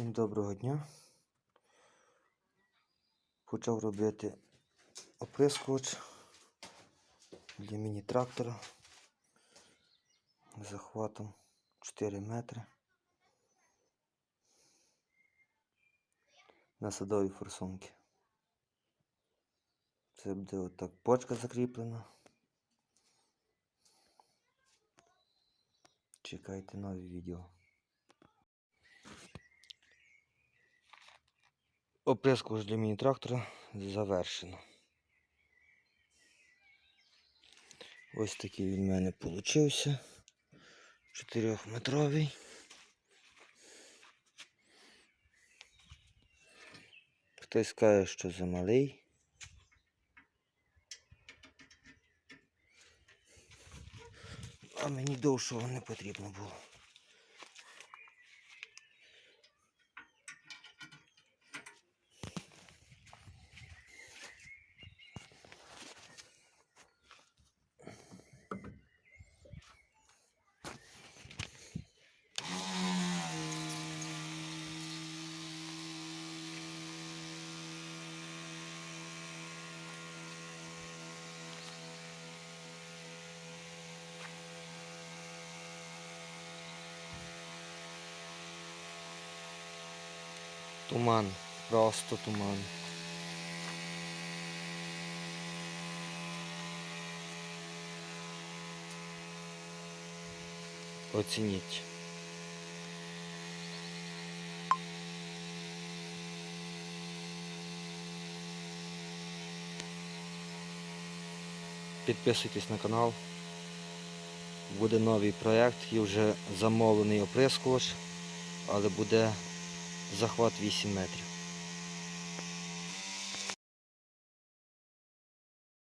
Всім доброго дня. Почав робити оприскувач для міні-трактора з захватом 4 метри на садовій форсунці. Це буде отак почка закріплена. Чекайте нові відео. Оприскувач для міні-трактора завершено. Ось такий він в мене получився. Чотирьохметровий. Хтось скаже, що замалий. А мені довшого не потрібно було. Туман, просто туман. Оцініть. Підписуйтесь на канал. Буде новий проєкт і вже замовлений оприскувач, але буде захват 8 метрів.